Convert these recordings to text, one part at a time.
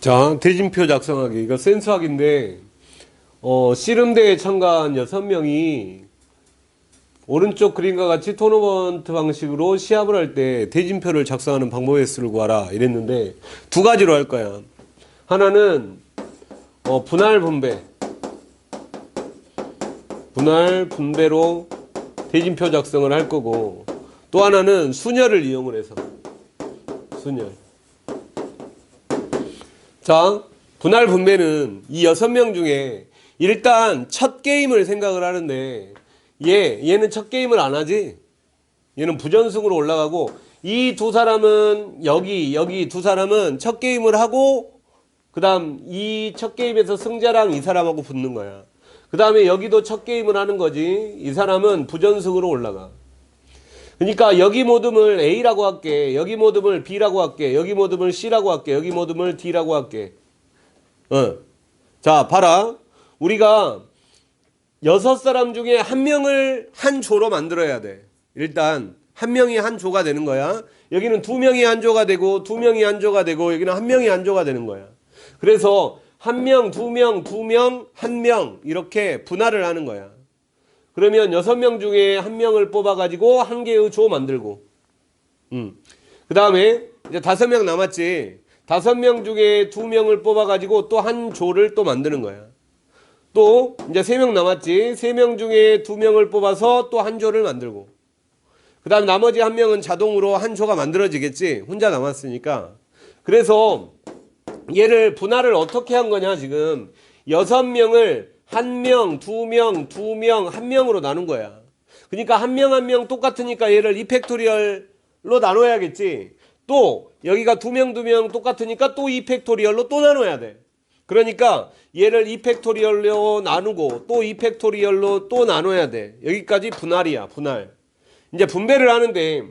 자, 대진표 작성하기. 이거 센스학인데, 어, 씨름대에 참가한 여섯 명이 오른쪽 그림과 같이 토너먼트 방식으로 시합을 할 때 대진표를 작성하는 방법의 수를 구하라. 이랬는데, 두 가지로 할 거야. 하나는, 어, 분할 분배. 분할 분배로 대진표 작성을 할 거고, 또 하나는 순열을 이용을 해서. 순열. 자, 분할 분배는 이 여섯 명 중에 일단 첫 게임을 생각을 하는데 얘, 얘는 첫 게임을 안 하지? 얘는 부전승으로 올라가고 이 두 사람은 여기, 여기 두 사람은 첫 게임을 하고 그 다음 이 첫 게임에서 승자랑 이 사람하고 붙는 거야. 그 다음에 여기도 첫 게임을 하는 거지. 이 사람은 부전승으로 올라가. 그러니까 여기 모듬을 A라고 할게. 여기 모듬을 B라고 할게. 여기 모듬을 C라고 할게. 여기 모듬을 D라고 할게. 어. 자, 봐라. 우리가 여섯 사람 중에 한 명을 한 조로 만들어야 돼. 일단 한 명이 한 조가 되는 거야. 여기는 두 명이 한 조가 되고 두 명이 한 조가 되고 여기는 한 명이 한 조가 되는 거야. 그래서 한 명, 두 명, 두 명, 한 명 이렇게 분할을 하는 거야. 그러면 여섯 명 중에 한 명을 뽑아가지고 한 개의 조 만들고, 음. 그 다음에 이제 다섯 명 남았지. 다섯 명 중에 두 명을 뽑아가지고 또 한 조를 또 만드는 거야. 또 이제 세 명 남았지. 세 명 중에 두 명을 뽑아서 또 한 조를 만들고. 그 다음 나머지 한 명은 자동으로 한 조가 만들어지겠지. 혼자 남았으니까. 그래서 얘를 분할을 어떻게 한 거냐, 지금. 여섯 명을 한 명, 두 명, 두 명, 한 명으로 나눈 거야. 그러니까 한 명 한 명 똑같으니까 얘를 이팩토리얼로 나눠야겠지. 또 여기가 두 명, 두 명 똑같으니까 또 이팩토리얼로 또 나눠야 돼. 그러니까 얘를 이팩토리얼로 나누고 또 이팩토리얼로 또 나눠야 돼. 여기까지 분할이야, 분할. 이제 분배를 하는데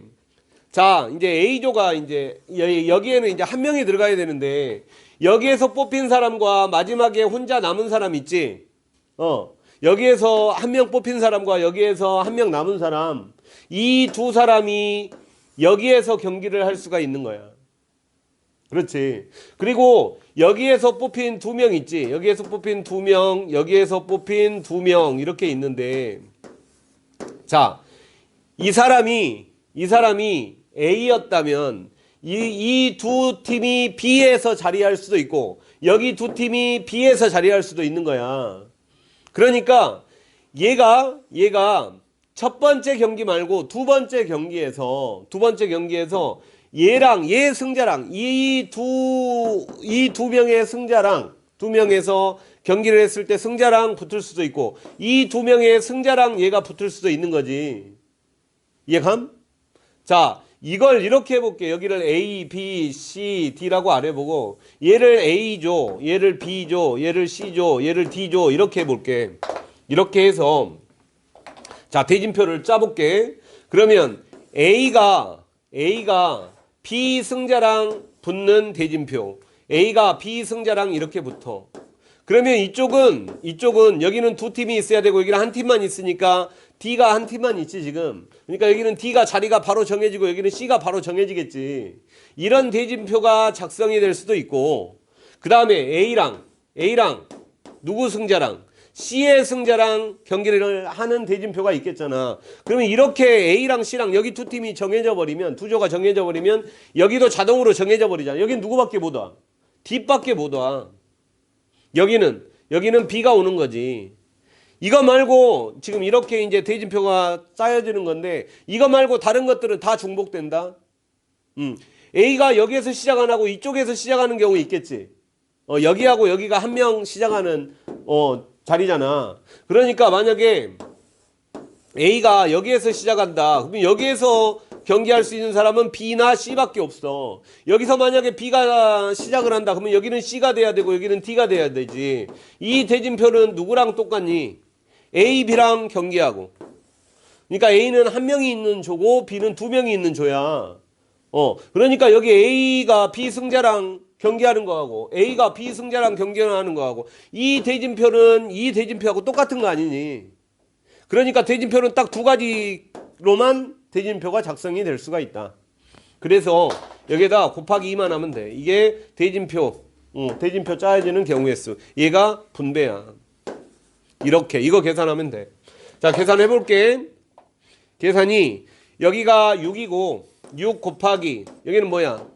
자, 이제 A조가 이제 여- 여기에는 이제 한 명이 들어가야 되는데 여기에서 뽑힌 사람과 마지막에 혼자 남은 사람 있지? 어. 여기에서 한 명 뽑힌 사람과 여기에서 한 명 남은 사람 이 두 사람이 여기에서 경기를 할 수가 있는 거야. 그렇지. 그리고 여기에서 뽑힌 두 명 있지. 여기에서 뽑힌 두 명, 여기에서 뽑힌 두 명 이렇게 있는데 자, 이 사람이 이 사람이 A였다면 이이두 팀이 B에서 자리할 수도 있고 여기 두 팀이 B에서 자리할 수도 있는 거야. 그러니까 얘가 얘가 첫 번째 경기 말고 두 번째 경기에서 두 번째 경기에서 얘랑 얘 승자랑 이 두 이 두 명의 승자랑 두 명에서 경기를 했을 때 승자랑 붙을 수도 있고 이 두 명의 승자랑 얘가 붙을 수도 있는 거지. 이해 감? 자, 이걸 이렇게 해볼게. 여기를 A, B, C, D라고 안 해보고 얘를 A조, 얘를 B조, 얘를 C조, 얘를 D조 이렇게 해볼게. 이렇게 해서 자 대진표를 짜볼게. 그러면 A가 A가 B 승자랑 붙는 대진표. A가 B 승자랑 이렇게 붙어. 그러면 이쪽은 이쪽은 여기는 두 팀이 있어야 되고 여기는 한 팀만 있으니까 D가 한 팀만 있지 지금. 그러니까 여기는 D가 자리가 바로 정해지고 여기는 C가 바로 정해지겠지. 이런 대진표가 작성이 될 수도 있고 그 다음에 A랑 A랑 누구 승자랑 C의 승자랑 경기를 하는 대진표가 있겠잖아. 그러면 이렇게 A랑 C랑 여기 두 팀이 정해져 버리면 두 조가 정해져 버리면 여기도 자동으로 정해져 버리잖아. 여긴 누구밖에 못 와? D밖에 못 와. 여기는 여기는 B가 오는 거지. 이거 말고 지금 이렇게 이제 대진표가 쌓여지는 건데 이거 말고 다른 것들은 다 중복된다. 음. A가 여기에서 시작 안 하고 이쪽에서 시작하는 경우 있겠지. 어, 여기하고 여기가 한 명 시작하는 어, 자리잖아. 그러니까 만약에 A가 여기에서 시작한다. 그러면 여기에서 경기할 수 있는 사람은 B나 C밖에 없어. 여기서 만약에 B가 시작을 한다. 그러면 여기는 C가 돼야 되고 여기는 D가 돼야 되지. 이 대진표는 누구랑 똑같니? A, B랑 경기하고. 그러니까 A는 한 명이 있는 조고 B는 두 명이 있는 조야. 어, 그러니까 여기 A가 B 승자랑 경기하는 거하고 A가 B 승자랑 경기하는 거하고 이 대진표는 이 대진표하고 똑같은 거 아니니? 그러니까 대진표는 딱 두 가지로만 대진표가 작성이 될 수가 있다. 그래서 여기에다 곱하기 2만 하면 돼. 이게 대진표 어, 대진표 짜여지는 경우의 수. 얘가 분배야. 이렇게 이거 계산하면 돼. 자, 계산해 볼게. 계산이 여기가 6이고 6 곱하기 여기는 뭐야?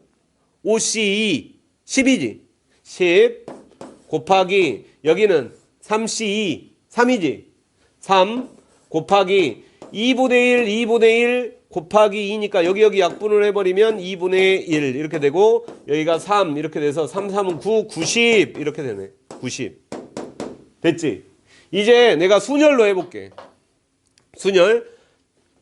5C2 10이지. 10 곱하기 여기는 3C2 3이지. 3 곱하기 2분의 1 2분의 1 곱하기 2니까 여기 여기 약분을 해버리면 2분의 1 이렇게 되고 여기가 3 이렇게 돼서 3 3은 9 90 이렇게 되네. 90 됐지? 이제 내가 순열로 해볼게. 순열.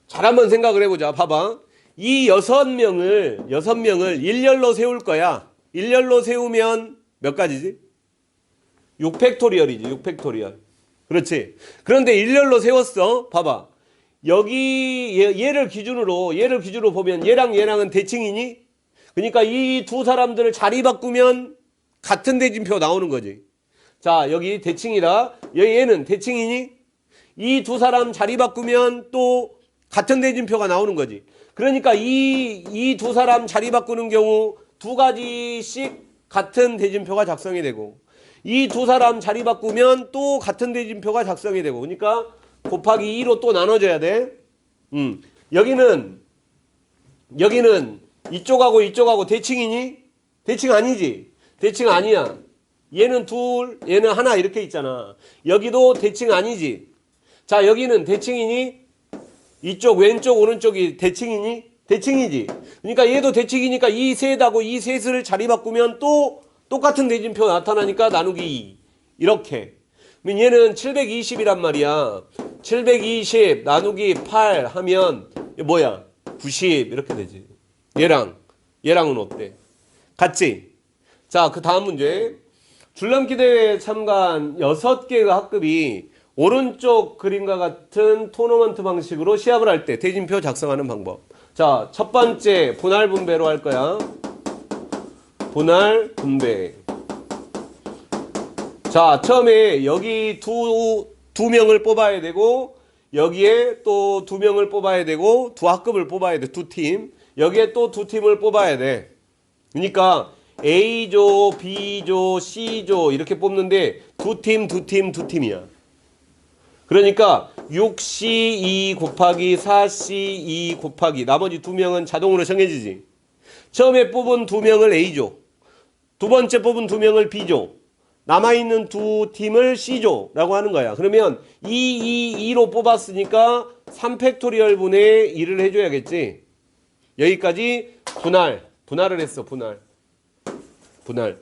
잘 한번 생각을 해보자. 봐봐. 이 여섯 명을 여섯 명을 일렬로 세울 거야. 일렬로 세우면 몇 가지지? 6팩토리얼이지 6팩토리얼. 그렇지? 그런데 일렬로 세웠어. 봐봐 여기 얘, 얘를 기준으로 얘를 기준으로 보면 얘랑 얘랑은 대칭이니? 그러니까 이 두 사람들을 자리 바꾸면 같은 대진표 나오는 거지. 자 여기 대칭이다 얘- 얘는 대칭이니? 이 두 사람 자리 바꾸면 또 같은 대진표가 나오는 거지. 그러니까 이 이 두 사람 자리 바꾸는 경우 두 가지씩 같은 대진표가 작성이 되고 이 두 사람 자리 바꾸면 또 같은 대진표가 작성이 되고 그러니까 곱하기 2로 또 나눠져야 돼. 음. 여기는 여기는 이쪽하고 이쪽하고 대칭이니? 대칭 아니지. 대칭 아니야. 얘는 둘, 얘는 하나 이렇게 있잖아. 여기도 대칭 아니지. 자, 여기는 대칭이니? 이쪽 왼쪽 오른쪽이 대칭이니? 대칭이지. 그러니까 얘도 대칭이니까 이 셋하고 이 셋을 자리 바꾸면 또 똑같은 대진표 나타나니까 나누기 2. 이렇게. 그러면 얘는 720이란 말이야. 720 나누기 8 하면 뭐야? 90 이렇게 되지. 얘랑 얘랑은 어때? 같지? 자, 그 다음 문제. 줄넘기 대회에 참가한 6개의 학급이 오른쪽 그림과 같은 토너먼트 방식으로 시합을 할 때 대진표 작성하는 방법. 자, 첫 번째 분할 분배로 할 거야. 분할 분배. 자, 처음에 여기 두, 두 명을 뽑아야 되고, 여기에 또 두 명을 뽑아야 되고, 두 학급을 뽑아야 돼, 두 팀. 여기에 또 두 팀을 뽑아야 돼. 그러니까 A조, B조, C조 이렇게 뽑는데 두 팀, 두 팀, 두 팀이야. 그러니까 6C2 곱하기 4C2 곱하기 나머지 두 명은 자동으로 정해지지. 처음에 뽑은 두 명을 A조, 두 번째 뽑은 두 명을 B조, 남아있는 두 팀을 C조라고 하는 거야. 그러면 2, 2, 2로 뽑았으니까 3팩토리얼 분의 1을 해줘야겠지. 여기까지 분할, 분할을 했어, 분할. 분할.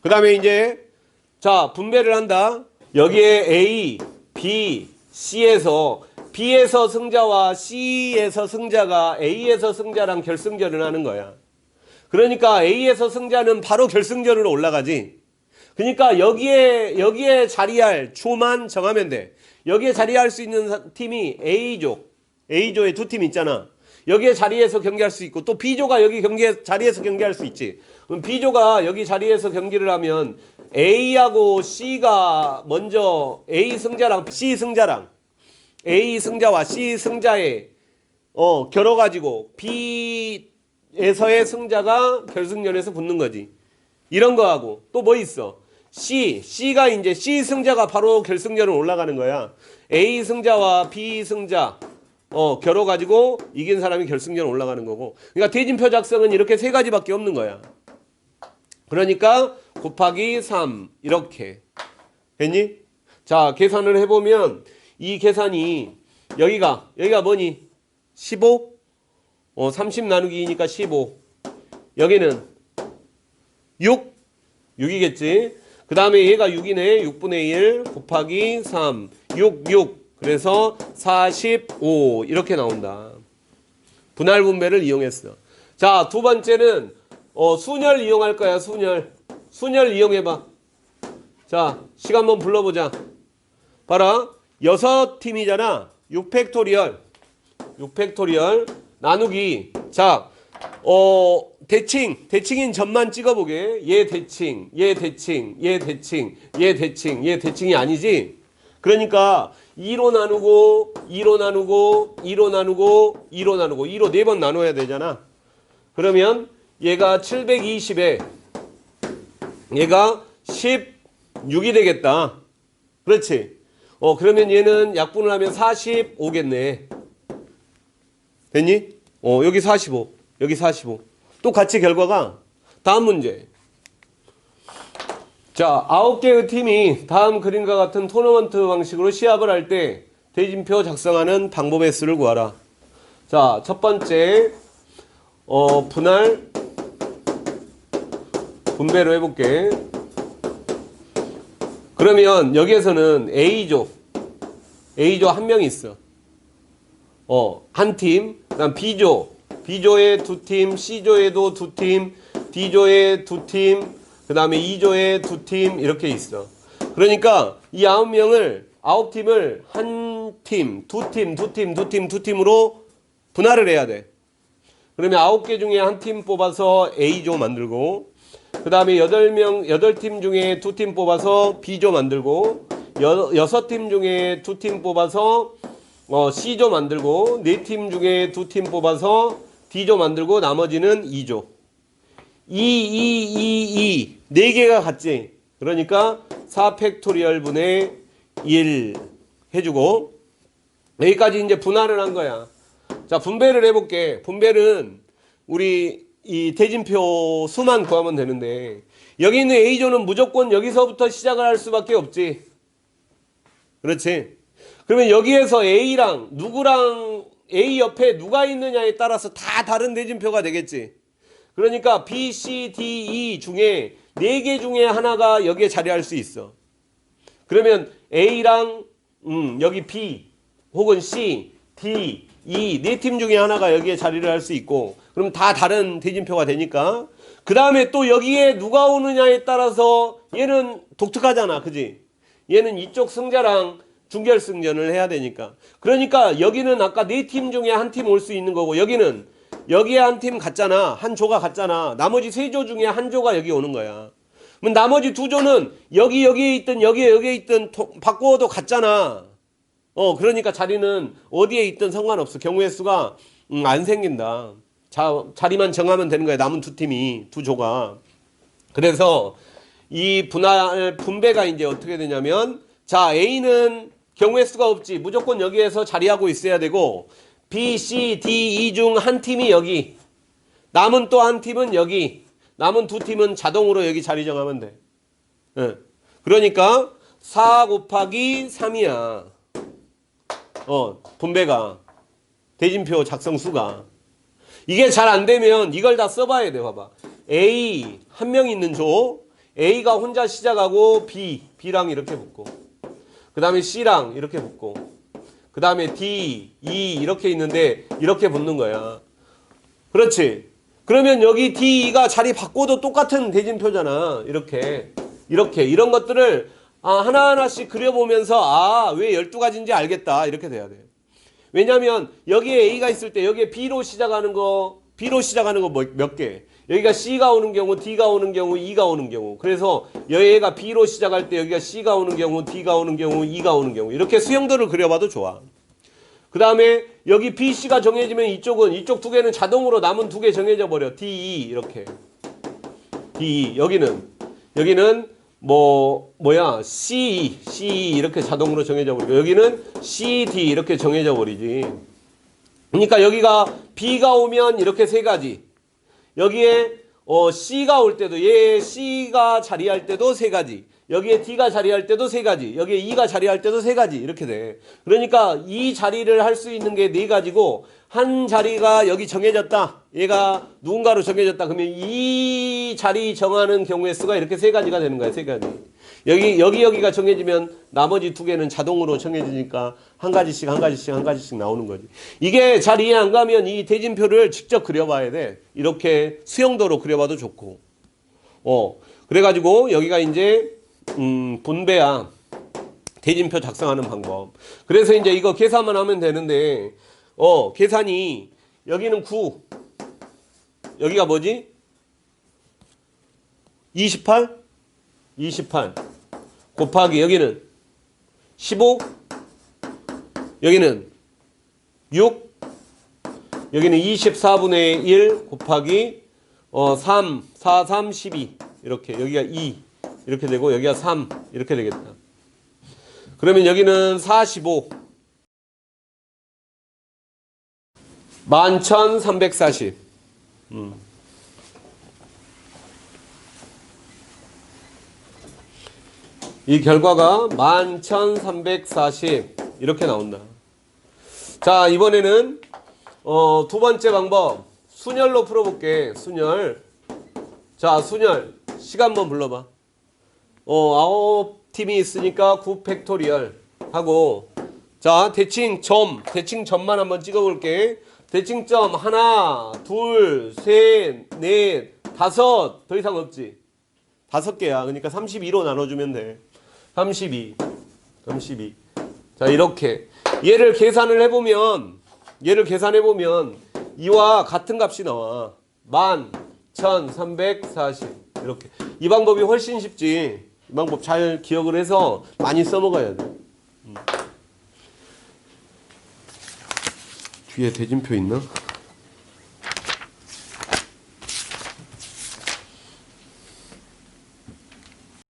그 다음에 이제, 자, 분배를 한다. 여기에 A, B, C에서 B에서 승자와 C에서 승자가 A에서 승자랑 결승전을 하는 거야. 그러니까 A에서 승자는 바로 결승전으로 올라가지. 그러니까 여기에 여기에 자리할 조만 정하면 돼. 여기에 자리할 수 있는 사- 팀이 A조, A조에 두 팀 있잖아. 여기에 자리에서 경기할 수 있고 또 B조가 여기 경기에 자리에서 경기할 수 있지. 그럼 B조가 여기 자리에서 경기를 하면 A하고 C가 먼저 A 승자랑 C 승자랑 A 승자와 C 승자의 어 결어 가지고 B에서의 승자가 결승전에서 붙는 거지. 이런 거하고 또 뭐 있어? C, C가 이제 C 승자가 바로 결승전으로 올라가는 거야. A 승자와 B 승자 어 결어 가지고 이긴 사람이 결승전 올라가는 거고. 그러니까 대진표 작성은 이렇게 세 가지밖에 없는 거야. 그러니까 곱하기 3 이렇게 됐니? 자 계산을 해 보면 이 계산이 여기가 여기가 뭐니? 15? 어, 30 나누기 2니까 15 여기는 6 6이겠지 그 다음에 얘가 6이네 6분의 1 곱하기 3 6 6 그래서 45 이렇게 나온다. 분할 분배를 이용했어. 자 두 번째는 어, 순열 이용할 거야 순열. 순열 이용해봐. 자 시간 한번 불러보자. 봐라. 여섯 팀이잖아. 6팩토리얼. 6팩토리얼 나누기. 자 어, 대칭, 대칭인 점만 찍어보게. 얘 대칭, 얘 대칭, 얘 대칭, 얘 대칭, 얘 대칭이 아니지? 그러니까 2로 나누고, 2로 나누고, 2로 나누고, 2로 나누고, 2로 네 번 나눠야 되잖아. 그러면 얘가 720에 얘가 16이 되겠다. 그렇지. 어, 그러면 얘는 약분을 하면 45겠네. 됐니? 어, 여기 45. 여기 45. 똑같이 결과가 다음 문제. 자, 아홉 개의 팀이 다음 그림과 같은 토너먼트 방식으로 시합을 할 때 대진표 작성하는 방법의 수를 구하라. 자, 첫 번째, 어, 분할, 분배로 해볼게. 그러면 여기에서는 A조, A조 한명 있어. 어, 한 팀, 그 다음 B조, B조에 두 팀, C조에도 두 팀, D조에 두 팀, 그 다음에 2조에 두 팀, 이렇게 있어. 그러니까 이 아홉 명을, 아홉 팀을 한 팀, 두 팀, 두 팀, 두 팀, 두 팀으로 분할을 해야 돼. 그러면 아홉 개 중에 한 팀 뽑아서 A조 만들고, 그 다음에 여덟 명, 여덟 팀 중에 두 팀 뽑아서 B조 만들고, 여, 여섯 팀 중에 두 팀 뽑아서 어, C조 만들고, 네 팀 중에 두 팀 뽑아서 D조 만들고, 나머지는 2조. 2, 2, 2, 2. 네 개가 같지. 그러니까 4 팩토리얼 분의 1 해주고, 여기까지 이제 분할을 한 거야. 자, 분배를 해볼게. 분배는 우리 이 대진표 수만 구하면 되는데, 여기 있는 A조는 무조건 여기서부터 시작을 할 수밖에 없지. 그렇지? 그러면 여기에서 A랑 누구랑 A 옆에 누가 있느냐에 따라서 다 다른 대진표가 되겠지. 그러니까 B, C, D, E 중에 네 개 중에 하나가 여기에 자리할 수 있어. 그러면 A랑 음, 여기 B 혹은 C, D, E 네 팀 중에 하나가 여기에 자리를 할 수 있고 그럼 다 다른 대진표가 되니까 그 다음에 또 여기에 누가 오느냐에 따라서 얘는 독특하잖아 그지 얘는 이쪽 승자랑 중결승전을 해야 되니까 그러니까 여기는 아까 네 팀 중에 한 팀 올 수 있는 거고 여기는 여기에 한 팀 갔잖아 한 조가 갔잖아 나머지 세 조 중에 한 조가 여기 오는 거야 그럼 나머지 두 조는 여기 여기에 있든 여기에 여기에 있든 도- 바꾸어도 갔잖아 어, 그러니까 자리는 어디에 있든 상관없어. 경우의 수가 음, 안 생긴다. 자, 자리만 정하면 되는 거야. 남은 두 팀이, 두 조가. 그래서 이 분할, 분배가 이제 어떻게 되냐면, 자, A는 경우의 수가 없지. 무조건 여기에서 자리하고 있어야 되고, B, C, D, E 중 한 팀이 여기. 남은 또 한 팀은 여기. 남은 두 팀은 자동으로 여기 자리 정하면 돼. 예. 그러니까 4 곱하기 3이야. 어, 분배가 대진표 작성 수가 이게 잘 안 되면 이걸 다 써봐야 돼 봐봐 A 한 명 있는 조 A가 혼자 시작하고 B B랑 이렇게 붙고 그 다음에 C랑 이렇게 붙고 그 다음에 D E 이렇게 있는데 이렇게 붙는 거야 그렇지 그러면 여기 D, E가 자리 바꿔도 똑같은 대진표잖아 이렇게 이렇게 이런 것들을 아, 하나하나씩 그려보면서 아, 왜 12가지인지 알겠다. 이렇게 돼야 돼요. 왜냐면 여기에 A가 있을 때 여기에 B로 시작하는 거, B로 시작하는 거 몇 개? 여기가 C가 오는 경우, D가 오는 경우, E가 오는 경우. 그래서 여기가 B로 시작할 때 여기가 C가 오는 경우, D가 오는 경우, E가 오는 경우. 이렇게 수형들을 그려봐도 좋아. 그 다음에 여기 B, C가 정해지면 이쪽은 이쪽 두 개는 자동으로 남은 두 개 정해져 버려. D, E 이렇게. D, E. 여기는 여기는 뭐 뭐야 C, C 이렇게 자동으로 정해져 버리고 여기는 C, D 이렇게 정해져 버리지. 그러니까 여기가 B가 오면 이렇게 세 가지. 여기에 어 C가 올 때도 얘 C가 자리할 때도 세 가지. 여기에 D가 자리할 때도 세 가지. 여기에 E가 자리할 때도 세 가지. 이렇게 돼. 그러니까 이 자리를 할 수 있는 게 네 가지고 한 자리가 여기 정해졌다. 얘가 누군가로 정해졌다. 그러면 이 자리 정하는 경우의 수가 이렇게 세 가지가 되는 거야. 세 가지. 여기 여기 여기가 정해지면 나머지 두 개는 자동으로 정해지니까 한 가지씩 한 가지씩 한 가지씩 나오는 거지. 이게 잘 이해 안 가면 이 대진표를 직접 그려봐야 돼. 이렇게 수영도로 그려봐도 좋고. 어 그래가지고 여기가 이제 음, 분배야. 대진표 작성하는 방법. 그래서 이제 이거 계산만 하면 되는데, 어, 계산이, 여기는 9. 여기가 뭐지? 28? 28. 곱하기 여기는 15. 여기는 6. 여기는 24분의 1 곱하기 어, 3, 4, 3, 12. 이렇게 여기가 2 이렇게 되고 여기가 3 이렇게 되겠다. 그러면 여기는 45 11,340 음. 이 결과가 11,340 이렇게 나온다. 자, 이번에는 어, 두 번째 방법 순열로 풀어볼게. 순열. 자, 순열. 시간 한번 불러봐. 어, 아홉 팀이 있으니까 9 팩토리얼 하고 자, 대칭 점, 대칭 점만 한번 찍어볼게. 대칭 점 하나, 둘, 셋, 넷, 다섯. 더 이상 없지. 다섯 개야. 그러니까 32로 나눠주면 돼. 32. 32. 자, 이렇게. 얘를 계산을 해보면, 얘를 계산해보면, 이와 같은 값이 나와. 만, 천, 삼백, 사십. 이렇게. 이 방법이 훨씬 쉽지. 이 방법 잘 기억을 해서 많이 써먹어야 돼. 음. 뒤에 대진표 있나?